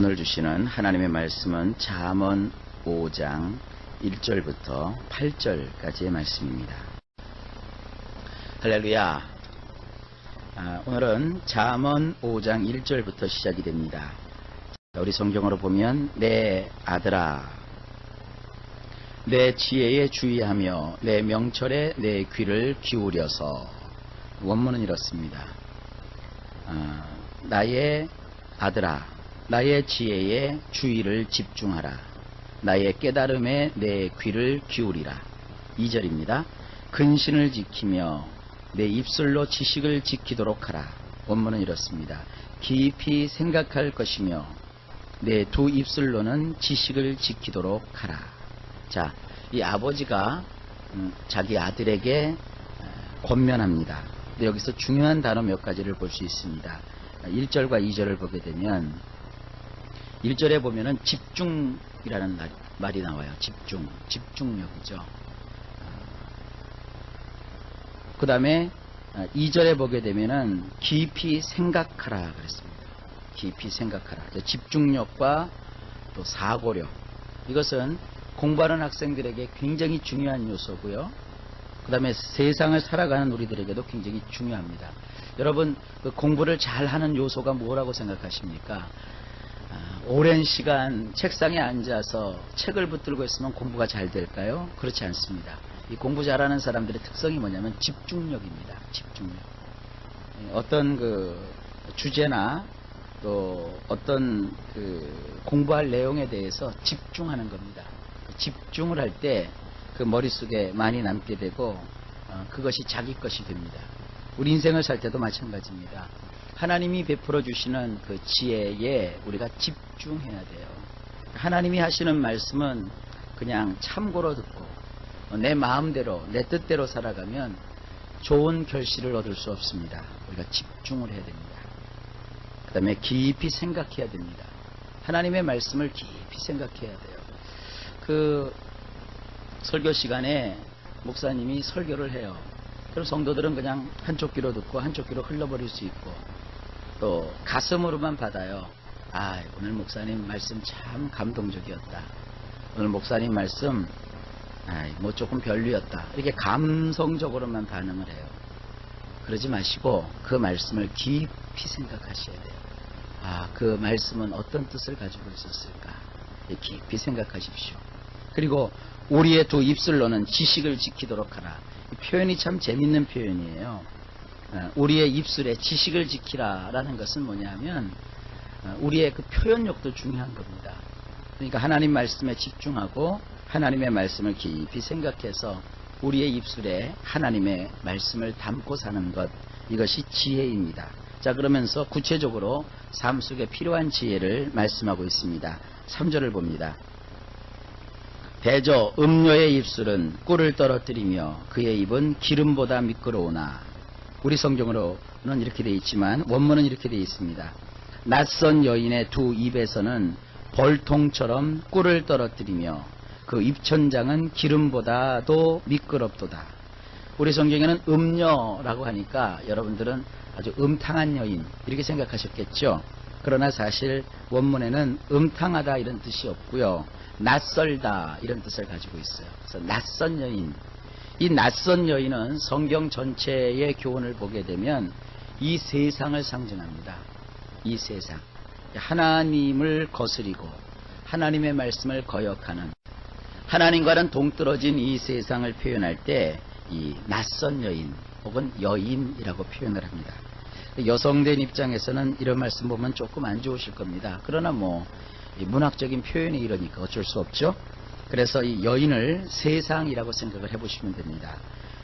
오늘 주시는 하나님의 말씀은 잠언 5장 1절부터 8절까지의 말씀입니다. 할렐루야. 아, 오늘은 잠언 5장 1절부터 시작이 됩니다. 우리 성경으로 보면 내 아들아 내 지혜에 주의하며 내 명철에 내 귀를 기울여서 원문은 이렇습니다. 아, 나의 아들아 나의 지혜에 주의를 집중하라. 나의 깨달음에 내 귀를 기울이라. 2절입니다. 근신을 지키며 내 입술로 지식을 지키도록 하라. 원문은 이렇습니다. 깊이 생각할 것이며 내 두 입술로는 지식을 지키도록 하라. 자, 이 아버지가 음, 자기 아들에게 권면합니다. 근데 여기서 중요한 단어 몇 가지를 볼 수 있습니다. 1절과 2절을 보게 되면 1절에 보면은 집중이라는 말, 말이 나와요. 집중, 집중력이죠. 그 다음에 2절에 보게 되면은 깊이 생각하라 그랬습니다. 깊이 생각하라. 집중력과 또 사고력. 이것은 공부하는 학생들에게 굉장히 중요한 요소고요. 그 다음에 세상을 살아가는 우리들에게도 굉장히 중요합니다. 여러분, 그 공부를 잘하는 요소가 뭐라고 생각하십니까? 아, 오랜 시간 책상에 앉아서 책을 붙들고 있으면 공부가 잘 될까요? 그렇지 않습니다. 이 공부 잘하는 사람들의 특성이 뭐냐면 집중력입니다. 집중력. 예, 어떤 그 주제나 또 어떤 그 공부할 내용에 대해서 집중하는 겁니다. 집중을 할 때 그 머릿속에 많이 남게 되고 어, 그것이 자기 것이 됩니다. 우리 인생을 살 때도 마찬가지입니다. 하나님이 베풀어 주시는 그 지혜에 우리가 집중해야 돼요. 하나님이 하시는 말씀은 그냥 참고로 듣고 내 마음대로 내 뜻대로 살아가면 좋은 결실을 얻을 수 없습니다. 우리가 집중을 해야 됩니다. 그 다음에 깊이 생각해야 됩니다. 하나님의 말씀을 깊이 생각해야 돼요. 그 설교 시간에 목사님이 설교를 해요. 그럼 성도들은 그냥 한쪽 귀로 듣고 한쪽 귀로 흘러버릴 수 있고 또 가슴으로만 받아요. 아, 오늘 목사님 말씀 참 감동적이었다. 오늘 목사님 말씀 아, 뭐 조금 별로였다. 이렇게 감성적으로만 반응을 해요. 그러지 마시고 그 말씀을 깊이 생각하셔야 돼요. 아, 그 말씀은 어떤 뜻을 가지고 있었을까? 깊이 생각하십시오. 그리고 우리의 두 입술로는 지식을 지키도록 하라. 이 표현이 참 재밌는 표현이에요. 어, 우리의 입술에 지식을 지키라라는 것은 뭐냐면 어, 우리의 그 표현력도 중요한 겁니다. 그러니까 하나님 말씀에 집중하고 하나님의 말씀을 깊이 생각해서 우리의 입술에 하나님의 말씀을 담고 사는 것 이것이 지혜입니다. 자 그러면서 구체적으로 삶 속에 필요한 지혜를 말씀하고 있습니다. 3절을 봅니다. 대저 음료의 입술은 꿀을 떨어뜨리며 그의 입은 기름보다 미끄러우나 우리 성경으로는 이렇게 되어 있지만 원문은 이렇게 되어 있습니다. 낯선 여인의 두 입에서는 벌통처럼 꿀을 떨어뜨리며 그 입천장은 기름보다도 미끄럽도다. 우리 성경에는 음녀라고 하니까 여러분들은 아주 음탕한 여인 이렇게 생각하셨겠죠. 그러나 사실 원문에는 음탕하다 이런 뜻이 없고요. 낯설다 이런 뜻을 가지고 있어요. 그래서 낯선 여인. 이 낯선 여인은 성경 전체의 교훈을 보게 되면 이 세상을 상징합니다. 이 세상. 하나님을 거스리고 하나님의 말씀을 거역하는 하나님과는 동떨어진 이 세상을 표현할 때 이 낯선 여인 혹은 여인이라고 표현을 합니다. 여성된 입장에서는 이런 말씀 보면 조금 안 좋으실 겁니다. 그러나 뭐 문학적인 표현이 이러니까 어쩔 수 없죠. 그래서 이 여인을 세상이라고 생각을 해보시면 됩니다.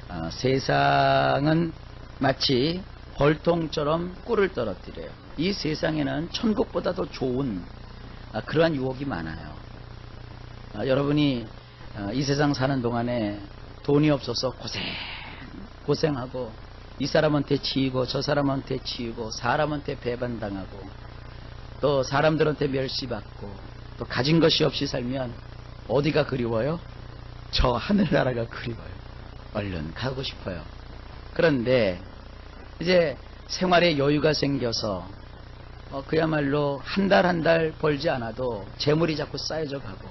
어, 세상은 마치 벌통처럼 꿀을 떨어뜨려요. 이 세상에는 천국보다도 좋은 아, 그러한 유혹이 많아요. 아, 여러분이 아, 이 세상 사는 동안에 돈이 없어서 고생, 고생하고 이 사람한테 치이고 저 사람한테 치이고 사람한테 배반당하고 또 사람들한테 멸시받고 또 가진 것이 없이 살면 어디가 그리워요? 저 하늘나라가 그리워요. 얼른 가고 싶어요. 그런데 이제 생활에 여유가 생겨서 어, 그야말로 한 달 한 달 벌지 않아도 재물이 자꾸 쌓여져 가고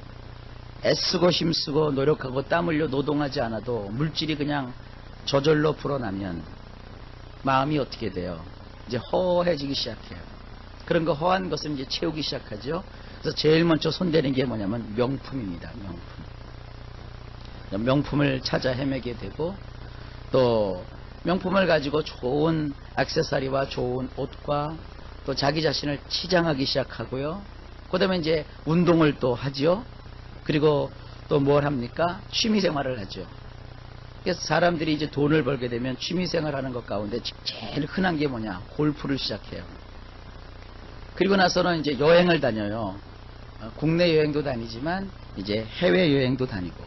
애쓰고 힘쓰고 노력하고 땀 흘려 노동하지 않아도 물질이 그냥 저절로 불어나면 마음이 어떻게 돼요? 이제 허해지기 시작해요. 그런 거 허한 것을 이제 채우기 시작하죠. 그래서 제일 먼저 손대는 게 뭐냐면 명품입니다. 명품. 명품을 찾아 헤매게 되고 또 명품을 가지고 좋은 액세서리와 좋은 옷과 또 자기 자신을 치장하기 시작하고요. 그 다음에 이제 운동을 또 하지요. 그리고 또 뭘 합니까? 취미 생활을 하죠. 그래서 사람들이 이제 돈을 벌게 되면 취미 생활 하는 것 가운데 제일 흔한 게 뭐냐? 골프를 시작해요. 그리고 나서는 이제 여행을 다녀요. 어, 국내 여행도 다니지만 이제 해외 여행도 다니고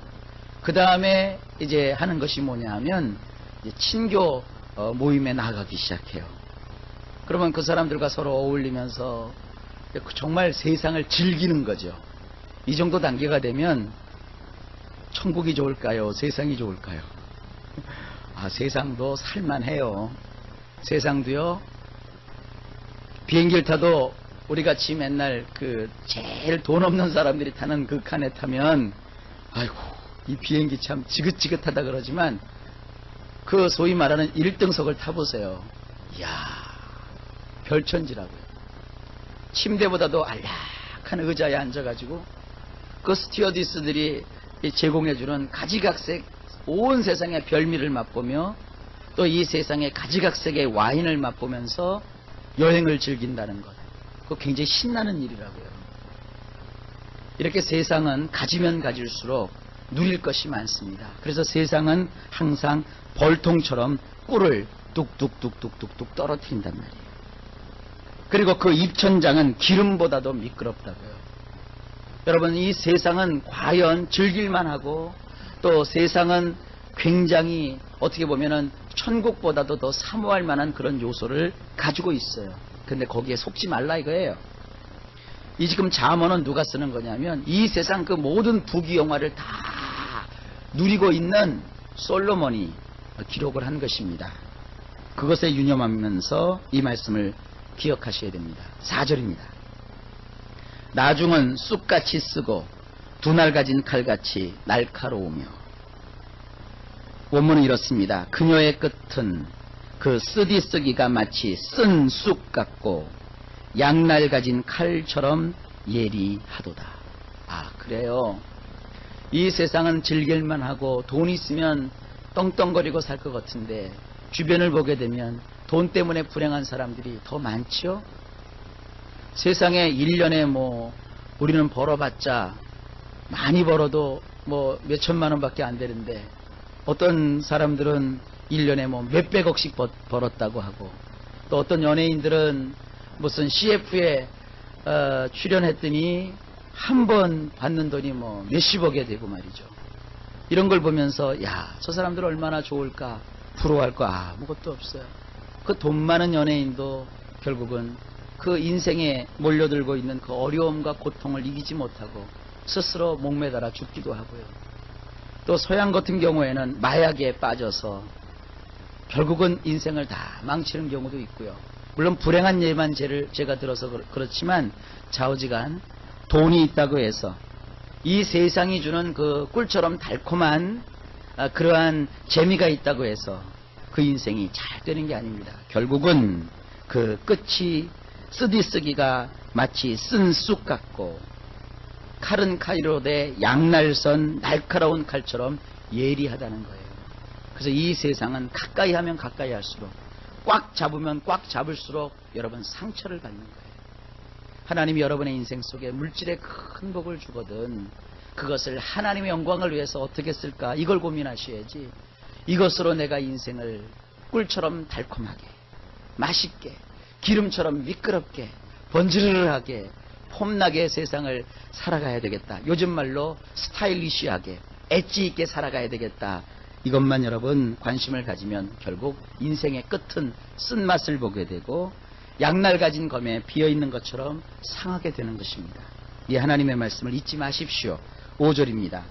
그 다음에 이제 하는 것이 뭐냐 하면 친교 어, 모임에 나가기 시작해요. 그러면 그 사람들과 서로 어울리면서 정말 세상을 즐기는 거죠. 이 정도 단계가 되면 천국이 좋을까요? 세상이 좋을까요? 아, 세상도 살만해요. 세상도요. 비행기를 타도 우리 같이 맨날 그 제일 돈 없는 사람들이 타는 그 칸에 타면 아이고 이 비행기 참 지긋지긋하다 그러지만 그 소위 말하는 1등석을 타보세요. 이야 별천지라고요. 침대보다도 안락한 의자에 앉아가지고 그 스튜어디스들이 제공해주는 가지각색 온 세상의 별미를 맛보며 또 이 세상의 가지각색의 와인을 맛보면서 여행을 즐긴다는 것. 그거 굉장히 신나는 일이라고요. 이렇게 세상은 가지면 가질수록 누릴 것이 많습니다. 그래서 세상은 항상 벌통처럼 꿀을 뚝뚝뚝뚝뚝뚝 떨어뜨린단 말이에요. 그리고 그 입천장은 기름보다도 미끄럽다고요. 여러분 이 세상은 과연 즐길만 하고 또 세상은 굉장히 어떻게 보면은 천국보다도 더 사모할 만한 그런 요소를 가지고 있어요. 근데 거기에 속지 말라 이거예요. 이 지금 잠언은 누가 쓰는 거냐면 이 세상 그 모든 부귀영화를 다 누리고 있는 솔로몬이 기록을 한 것입니다. 그것에 유념하면서 이 말씀을 기억하셔야 됩니다. 4절입니다. 나중은 쑥같이 쓰고 두날 가진 칼같이 날카로우며 원문은 이렇습니다. 그녀의 끝은 그 쓰디쓰기가 마치 쓴 쑥 같고 양날 가진 칼처럼 예리하도다. 아 그래요. 이 세상은 즐길만 하고 돈 있으면 떵떵거리고 살 것 같은데 주변을 보게 되면 돈 때문에 불행한 사람들이 더 많죠. 세상에 1년에 뭐 우리는 벌어봤자 많이 벌어도 뭐 몇천만 원밖에 안 되는데 어떤 사람들은 1년에 뭐 몇백억씩 벌었다고 하고 또 어떤 연예인들은 무슨 CF에 어, 출연했더니 한 번 받는 돈이 뭐 몇십억이 되고 말이죠. 이런 걸 보면서 야 저 사람들 얼마나 좋을까 부러워할 거 아무것도 없어요. 그 돈 많은 연예인도 결국은 그 인생에 몰려들고 있는 그 어려움과 고통을 이기지 못하고 스스로 목매달아 죽기도 하고요. 또 서양 같은 경우에는 마약에 빠져서 결국은 인생을 다 망치는 경우도 있고요. 물론 불행한 예만 제를 제가 들어서 그렇지만 좌우지간 돈이 있다고 해서 이 세상이 주는 그 꿀처럼 달콤한 아, 그러한 재미가 있다고 해서 그 인생이 잘 되는 게 아닙니다. 결국은 그 끝이 쓰디쓰기가 마치 쓴 쑥 같고 칼은 칼로 대 양날선 날카로운 칼처럼 예리하다는 거예요. 그래서 이 세상은 가까이 하면 가까이 할수록 꽉 잡으면 꽉 잡을수록 여러분 상처를 받는 거예요. 하나님이 여러분의 인생 속에 물질의 큰 복을 주거든 그것을 하나님의 영광을 위해서 어떻게 쓸까 이걸 고민하셔야지 이것으로 내가 인생을 꿀처럼 달콤하게 맛있게 기름처럼 미끄럽게 번지르르하게 폼나게 세상을 살아가야 되겠다. 요즘 말로 스타일리시하게 엣지 있게 살아가야 되겠다. 이것만 여러분 관심을 가지면 결국 인생의 끝은 쓴맛을 보게 되고 양날 가진 검에 비어 있는 것처럼 상하게 되는 것입니다. 이 하나님의 말씀을 잊지 마십시오. 5절입니다.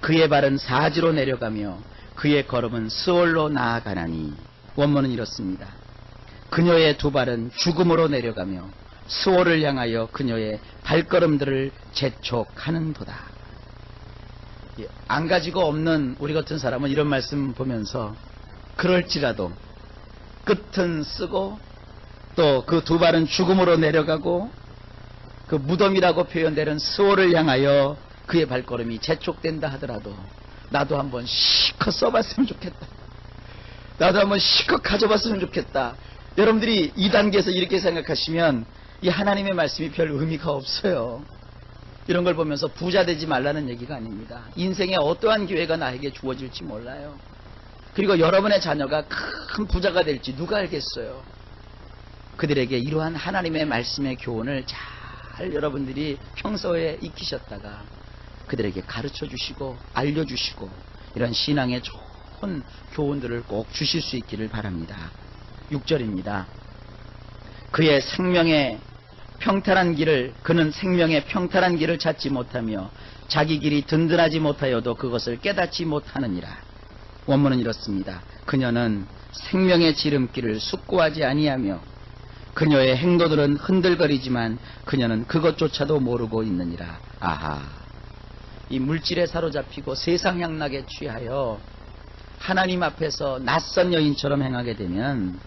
그의 발은 사지로 내려가며 그의 걸음은 스월로 나아가나니 원문은 이렇습니다. 그녀의 두 발은 죽음으로 내려가며 수호를 향하여 그녀의 발걸음들을 재촉하는 도다. 예, 안 가지고 없는 우리 같은 사람은 이런 말씀 보면서 그럴지라도 끝은 쓰고 또 그 두 발은 죽음으로 내려가고 그 무덤이라고 표현되는 수호를 향하여 그의 발걸음이 재촉된다 하더라도 나도 한번 시컷 써봤으면 좋겠다. 나도 한번 시컷 가져봤으면 좋겠다. 여러분들이 이 단계에서 이렇게 생각하시면 이 하나님의 말씀이 별 의미가 없어요. 이런 걸 보면서 부자 되지 말라는 얘기가 아닙니다. 인생에 어떠한 기회가 나에게 주어질지 몰라요. 그리고 여러분의 자녀가 큰 부자가 될지 누가 알겠어요. 그들에게 이러한 하나님의 말씀의 교훈을 잘 여러분들이 평소에 익히셨다가 그들에게 가르쳐 주시고 알려주시고 이런 신앙의 좋은 교훈들을 꼭 주실 수 있기를 바랍니다. 6절입니다. 그의 생명의 평탄한 길을 그는 생명의 평탄한 길을 찾지 못하며 자기 길이 든든하지 못하여도 그것을 깨닫지 못하느니라. 원문은 이렇습니다. 그녀는 생명의 지름길을 숙고하지 아니하며 그녀의 행도들은 흔들거리지만 그녀는 그것조차도 모르고 있느니라. 아하. 이 물질에 사로잡히고 세상 향락에 취하여 하나님 앞에서 낯선 여인처럼 행하게 되면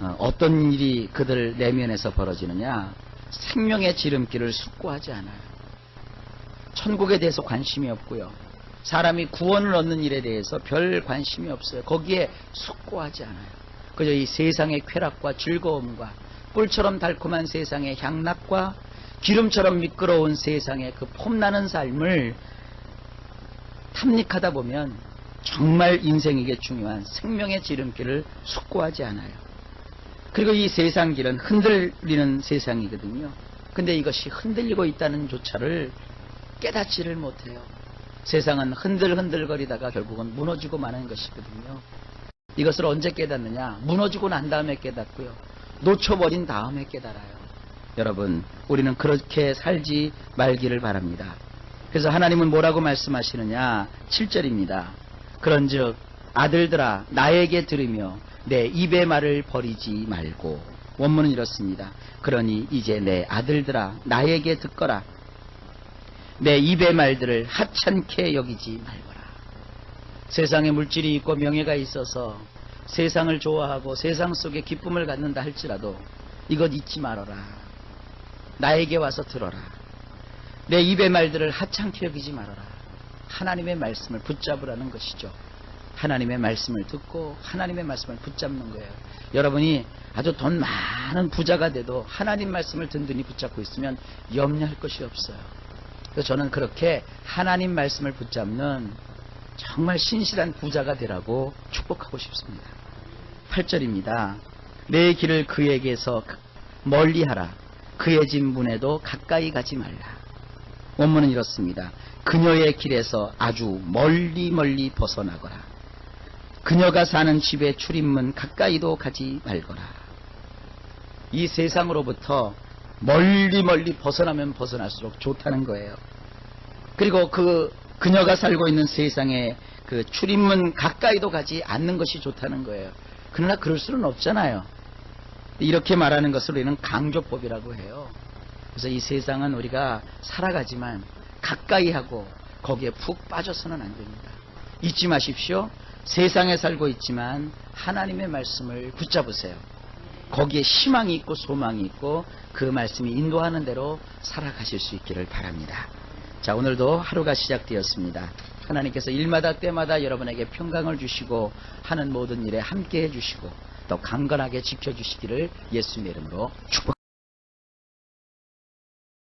어, 어떤 일이 그들 내면에서 벌어지느냐? 생명의 지름길을 숙고하지 않아요. 천국에 대해서 관심이 없고요. 사람이 구원을 얻는 일에 대해서 별 관심이 없어요. 거기에 숙고하지 않아요. 그저 이 세상의 쾌락과 즐거움과 꿀처럼 달콤한 세상의 향락과 기름처럼 미끄러운 세상의 그 폼나는 삶을 탐닉하다 보면 정말 인생에게 중요한 생명의 지름길을 숙고하지 않아요. 그리고 이 세상 길은 흔들리는 세상이거든요. 근데 이것이 흔들리고 있다는 조차를 깨닫지를 못해요. 세상은 흔들흔들거리다가 결국은 무너지고 마는 것이거든요. 이것을 언제 깨닫느냐? 무너지고 난 다음에 깨닫고요. 놓쳐버린 다음에 깨달아요. 여러분, 우리는 그렇게 살지 말기를 바랍니다. 그래서 하나님은 뭐라고 말씀하시느냐? 7절입니다. 그런즉 아들들아 나에게 들으며 내 입의 말을 버리지 말고 원문은 이렇습니다. 그러니 이제 내 아들들아 나에게 듣거라. 내 입의 말들을 하찮게 여기지 말거라. 세상에 물질이 있고 명예가 있어서 세상을 좋아하고 세상 속에 기쁨을 갖는다 할지라도 이것 잊지 말아라. 나에게 와서 들어라. 내 입의 말들을 하찮게 여기지 말아라. 하나님의 말씀을 붙잡으라는 것이죠. 하나님의 말씀을 듣고 하나님의 말씀을 붙잡는 거예요. 여러분이 아주 돈 많은 부자가 돼도 하나님 말씀을 든든히 붙잡고 있으면 염려할 것이 없어요. 그래서 저는 그렇게 하나님 말씀을 붙잡는 정말 신실한 부자가 되라고 축복하고 싶습니다. 8절입니다. 내 길을 그에게서 멀리 하라. 그의 집 문에도 가까이 가지 말라. 원문은 이렇습니다. 그녀의 길에서 아주 멀리 멀리 벗어나거라. 그녀가 사는 집의 출입문 가까이도 가지 말거라. 이 세상으로부터 멀리 멀리 벗어나면 벗어날수록 좋다는 거예요. 그리고 그 그녀가 살고 있는 세상의 그 출입문 가까이도 가지 않는 것이 좋다는 거예요. 그러나 그럴 수는 없잖아요. 이렇게 말하는 것을 우리는 강조법이라고 해요. 그래서 이 세상은 우리가 살아가지만 가까이 하고 거기에 푹 빠져서는 안 됩니다. 잊지 마십시오. 세상에 살고 있지만 하나님의 말씀을 붙잡으세요. 거기에 희망이 있고 소망이 있고 그 말씀이 인도하는 대로 살아가실 수 있기를 바랍니다. 자, 오늘도 하루가 시작되었습니다. 하나님께서 일마다 때마다 여러분에게 평강을 주시고 하는 모든 일에 함께 해주시고 또 강건하게 지켜주시기를 예수님의 이름으로 축복